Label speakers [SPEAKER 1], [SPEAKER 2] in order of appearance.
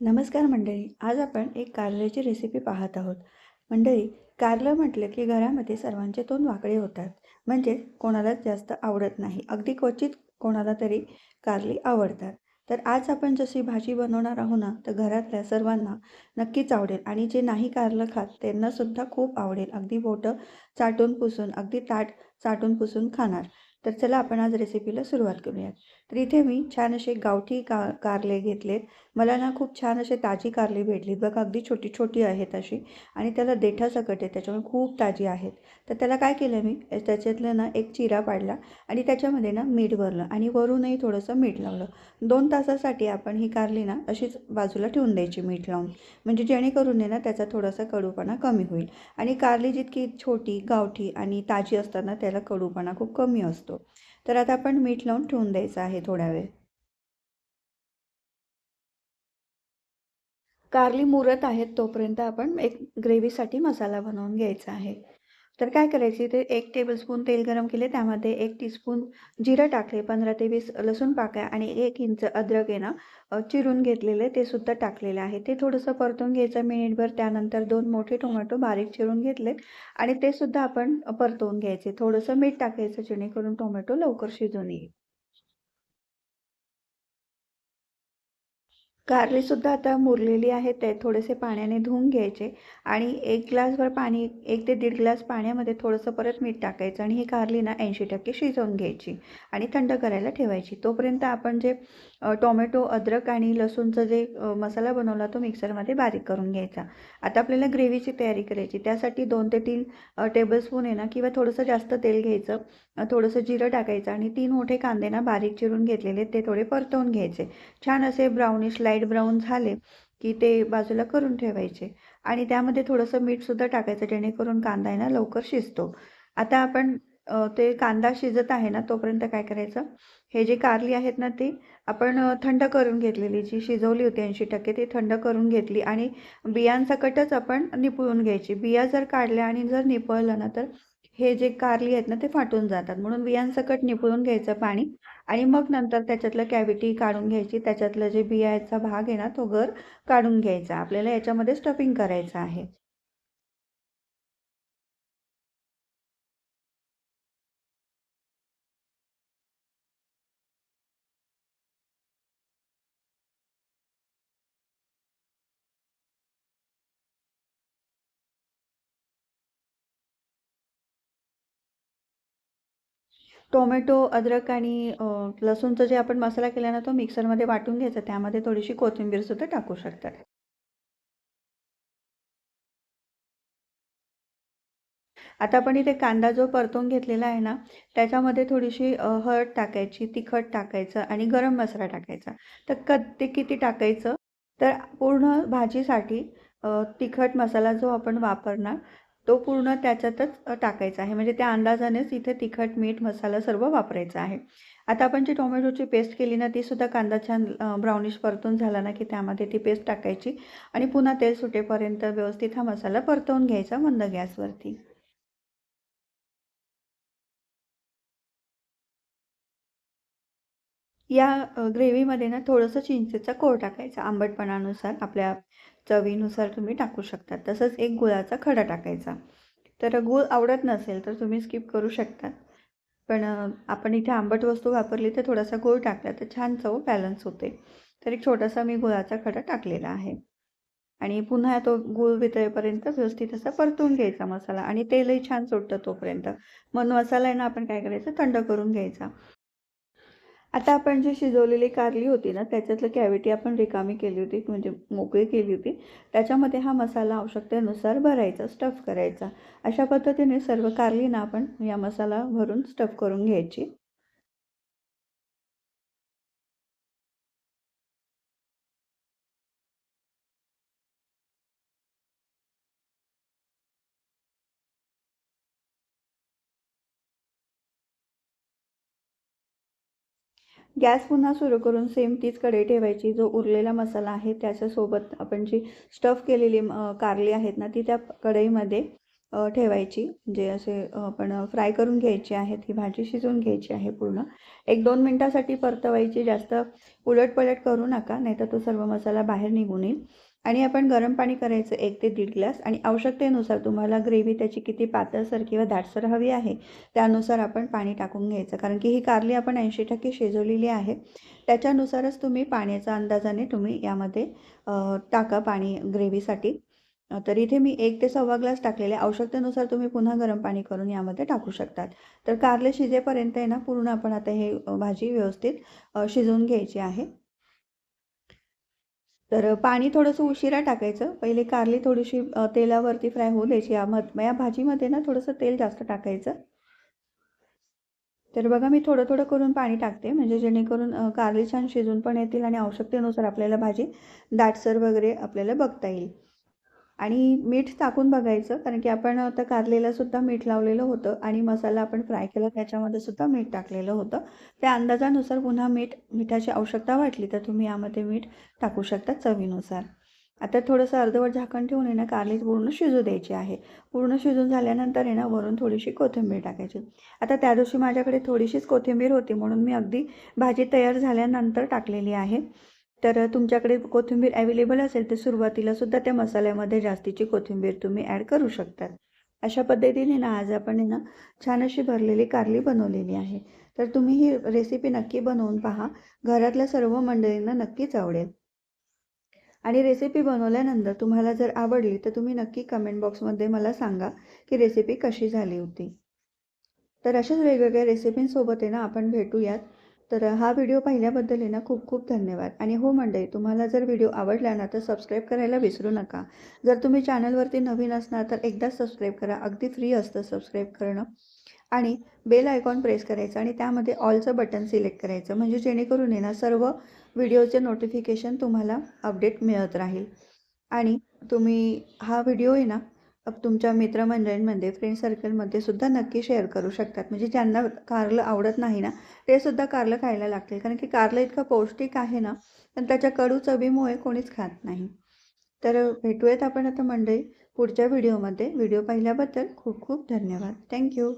[SPEAKER 1] नमस्कार मंडळी आज आपण एक कारल्याची रेसिपी पाहत आहोत. मंडळी कारलं म्हटलं की घरामध्ये सर्वांचे तोंड वाकडे होतात. म्हणजे कोणालाच जास्त आवडत नाही. अगदी क्वचित कोणाला तरी कारली आवडतात. तर आज आपण जशी भाजी बनवणार आहोत ना तर घरातल्या सर्वांना नक्कीच आवडेल. आणि जे नाही कारलं खात त्यांनासुद्धा खूप आवडेल. अगदी बोटं चाटून पुसून अगदी ताट चाटून पुसून खाणार. तर चला आपण आज रेसिपीला सुरुवात करूयात. तर इथे मी छान असे गावठी का कारले घेतलेत. मला ना खूप छान असे ताजी कारली भेटलीत. बघा अगदी छोटी छोटी आहेत अशी. आणि त्याला देठासकट आहे त्याच्यामुळे खूप ताजी आहेत. तर त्याला काय केलं मी? त्याच्यातलं ना एक चिरा पाडला आणि त्याच्यामध्ये ना मीठ भरलं आणि वरूनही थोडंसं मीठ लावलं. दोन तासासाठी आपण ही कारली ना अशीच बाजूला ठेवून द्यायची मीठ लावून. म्हणजे जेणेकरून ना त्याचा थोडासा कडूपणा कमी होईल. आणि कारली जितकी छोटी गावठी आणि ताजी असताना त्याला कडूपणा खूप कमी असतो. तर आता आपण मीठ लावून ठेवून द्यायचं आहे थोड्या वेळ. कारली मुरत आहेत तोपर्यंत आपण एक ग्रेव्हीसाठी मसाला बनवून घ्यायचा आहे. तर काय करायचे? ते एक टेबलस्पून तेल गरम केले त्यामध्ये एक टीस्पून जिरं टाकले पंधरा ते वीस लसूण पाकळ्या आणि एक इंच अद्रक आहे ना चिरून घेतलेले ते सुद्धा टाकलेले आहे. ते थोडंसं परतून घ्यायचं मिनिटभर त्यानंतर दोन मोठे टोमॅटो बारीक चिरून घेतले आणि ते सुद्धा आपण परतवून घ्यायचे. थोडंसं मीठ टाकायचं जेणेकरून टोमॅटो लवकर शिजून येईल कारलीसुद्धा आता मुरलेली आहे ते थोडेसे पाण्याने धुवून घ्यायचे आणि एक ग्लासभर पाणी एक ते दीड ग्लास पाण्यामध्ये थोडंसं परत मीठ टाकायचं आणि ही कारली ना ऐंशी टक्के शिजवून घ्यायची आणि थंड करायला ठेवायची. तोपर्यंत आपण जे टोमॅटो अद्रक आणि लसूणचं जे मसाला बनवला तो मिक्सरमध्ये बारीक करून घ्यायचा. आता आपल्याला ग्रेव्हीची तयारी करायची. त्यासाठी दोन ते तीन टेबलस्पून आहे ना किंवा थोडंसं जास्त तेल घ्यायचं थोडंसं जिरं टाकायचं आणि तीन मोठे कांदे ना बारीक चिरून घेतलेले ते थोडे परतवून घ्यायचे. छान असे ब्राउनिश लाइट ब्राऊन झाले की ते बाजूला करून ठेवायचे. आणि त्यामध्ये थोडंसं मीठसुद्धा टाकायचं जेणेकरून कांदा आहे ना लवकर शिजतो. आता आपण ते कांदा शिजत आहे ना तोपर्यंत काय करायचं? हे जे कारली आहेत ना ती आपण थंड करून घेतलेली जी शिजवली होती ऐंशी टक्के ती थंड करून घेतली आणि बियांसकटच आपण निपळून घ्यायची. बिया जर काढल्या आणि जर निपळलं ना तर हे जे कारली आहेत ना ते फाटून जातात. म्हणून बियांसकट निपळून घ्यायचं पाणी आणि मग नंतर त्याच्यातलं कॅव्हिटी काढून घ्यायची. त्याच्यातलं जे बियाचा भाग आहे ना तो गर काढून घ्यायचा. आपल्याला याच्यामध्ये स्टफिंग करायचं आहे. टोमॅटो अद्रक आणि लसूणचं जे आपण मसाला केला ना तो मिक्सरमध्ये वाटून घ्यायचा. त्यामध्ये थोडीशी कोथिंबीरसुद्धा टाकू शकतात. आता आपण इथे कांदा जो परतून घेतलेला आहे ना त्याच्यामध्ये थोडीशी हळद टाकायची तिखट टाकायचं आणि गरम मसाला टाकायचा. तर क ते किती टाकायचं? तर पूर्ण भाजीसाठी तिखट मसाला जो आपण वापरणार तो पूर्ण त्याच्यातच टाकायचा आहे. म्हणजे त्या अंदाजानेच इथे तिखट मीठ मसाला सर्व वापरायचा आहे. आता आपण जी टोमॅटोची पेस्ट केली ना ती सुद्धा कांदा छान ब्राउनिश परतून झाला ना की त्यामध्ये ती पेस्ट टाकायची आणि पुन्हा तेल सुटेपर्यंत व्यवस्थित हा मसाला परतवून घ्यायचा मंद गॅसवरती. या ग्रेव्हीमध्ये ना थोडंसं चिंचेचा कोळ टाकायचा. आंबटपणानुसार आपल्या चवीनुसार तुम्ही टाकू शकता. तसंच एक गुळाचा खडा टाकायचा. तर गूळ आवडत नसेल तर तुम्ही स्किप करू शकता. पण आपण इथे आंबट वस्तू वापरली तर थोडासा गूळ टाकला तर छान चव बॅलन्स होते. तर एक छोटासा मी गुळाचा खडा टाकलेला आहे. आणि पुन्हा तो गूळ वितळेपर्यंत व्यवस्थित असा परतून घ्यायचा मसाला. आणि तेलही छान सुटतं तोपर्यंत. मग मसाला आहे ना आपण काय करायचं? थंड करून घ्यायचा. आता आपण जी शिजवलेली कारली होती ना त्याच्यातलं कॅव्हिटी आपण रिकामी केली होती म्हणजे मोकळी केली होती. त्याच्यामध्ये हा मसाला आवश्यकतेनुसार भरायचा स्टफ करायचा. अशा पद्धतीने सर्व कारली ना आपण या मसाला भरून स्टफ करून घ्यायची. गॅस पुन्हा सुरू करून सेम तीच कढई ठेवायची. जो उरलेला मसाला आहे त्याच्यासोबत आपण जी स्टफ केलेली कारली आहेत ना ती त्या कढईमध्ये ठेवायची. म्हणजे असे आपण फ्राय करून घ्यायची आहेत ही भाजी शिजवून घ्यायची आहे पूर्ण. एक दोन मिनटासाठी परतवायची. जास्त उलटपलट करू नका नाहीतर तो सर्व मसाला बाहेर निघून येईल. आणि आपण गरम पाणी करायचं एक ते दीड ग्लास आणि आवश्यकतेनुसार तुम्हाला ग्रेव्ही त्याची किती पातळसर किंवा दाटसर हवी आहे त्यानुसार आपण पाणी टाकून घ्यायचं. कारण की ही कारली आपण ऐंशी टक्के शिजवलेली आहे. त्याच्यानुसारच तुम्ही पाण्याचा अंदाजाने तुम्ही यामध्ये टाका पाणी ग्रेव्हीसाठी. तर इथे मी एक ते सव्वा ग्लास टाकलेले. आवश्यकतेनुसार तुम्ही पुन्हा गरम पाणी करून यामध्ये टाकू शकतात. तर कारले शिजेपर्यंत आहे ना पूर्ण आपण आता हे भाजी व्यवस्थित शिजवून घ्यायची आहे. तर पाणी थोडंसं उशिरा टाकायचं. पहिले कारली थोडीशी तेलावरती फ्राय होऊ द्यायची. यामध या भाजीमध्ये ना थोडंसं तेल जास्त टाकायचं. तर बघा मी थोडं थोडं करून पाणी टाकते. म्हणजे जेणेकरून कारली छान शिजून पण येतील आणि आवश्यकतेनुसार आपल्याला भाजी दाटसर वगैरे आपल्याला बघता येईल. आणि मीठ टाकून बघायचं कारण की आपण आता कारलेला सुद्धा मीठ लावलेलं होतं आणि मसाला आपण फ्राय केला त्याच्यामध्ये सुद्धा मीठ टाकलेलं होतं. त्या अंदाजानुसार पुन्हा मीठ मिठाची आवश्यकता वाटली तर तुम्ही यामध्ये मीठ टाकू शकता चवीनुसार. आता थोडंसं अर्धवट झाकण ठेवून आहे ना कारली पूर्ण शिजू द्यायची आहे. पूर्ण शिजून झाल्यानंतर आहे ना वरून थोडीशी कोथिंबीर टाकायची. आता त्या दिवशी माझ्याकडे थोडीशीच कोथिंबीर होती म्हणून मी अगदी भाजी तयार झाल्यानंतर टाकलेली आहे. तर तुमच्याकडे कोथिंबीर अवेलेबल असेल तर सुरुवातीला सुद्धा त्या मसाल्यामध्ये जास्तीची कोथिंबीर तुम्ही ॲड करू शकतात अशा पद्धतीने ना आज आपण आहे ना छान अशी भरलेली कारली बनवलेली आहे. तर तुम्ही ही रेसिपी नक्की बनवून पहा. घरातल्या सर्व मंडळींना नक्कीच आवडेल. आणि रेसिपी बनवल्यानंतर तुम्हाला जर आवडली तर तुम्ही नक्की कमेंट बॉक्समध्ये मला सांगा की रेसिपी कशी झाली होती. तर अशाच वेगवेगळ्या रेसिपींसोबत आहे ना आपण भेटूयात. तर हा व्हिडिओ पाहिल्याबद्दल आहे ना खूप खूप धन्यवाद. आणि हो मंडळी तुम्हाला जर व्हिडिओ आवडला ना तर सबस्क्राईब करायला विसरू नका. जर तुम्ही चॅनलवरती नवीन असणार तर एकदाच सबस्क्राईब करा. अगदी फ्री असतं सबस्क्राईब करणं. आणि बेल आयकॉन प्रेस करायचं आणि त्यामध्ये ऑलचं बटन सिलेक्ट करायचं. म्हणजे जेणेकरून आहे ना सर्व व्हिडिओचे नोटिफिकेशन तुम्हाला अपडेट मिळत राहील. आणि तुम्ही हा व्हिडिओ आहे ना तुमच्या मित्रमंडळींमध्ये फ्रेंड सर्कलमध्ये सुद्धा नक्की शेअर करू शकतात. म्हणजे ज्यांना कारलं आवडत नाही ना ते सुद्धा कारलं खायला लागतील. कारण की कारलं इतकं पौष्टिक आहे ना पण त्याच्या कडू चवीमुळे कोणीच खात नाही. तर भेटूयात आपण आता मंडळी पुढच्या व्हिडिओमध्ये व्हिडिओ पाहिल्याबद्दल खूप खूप धन्यवाद. थँक्यू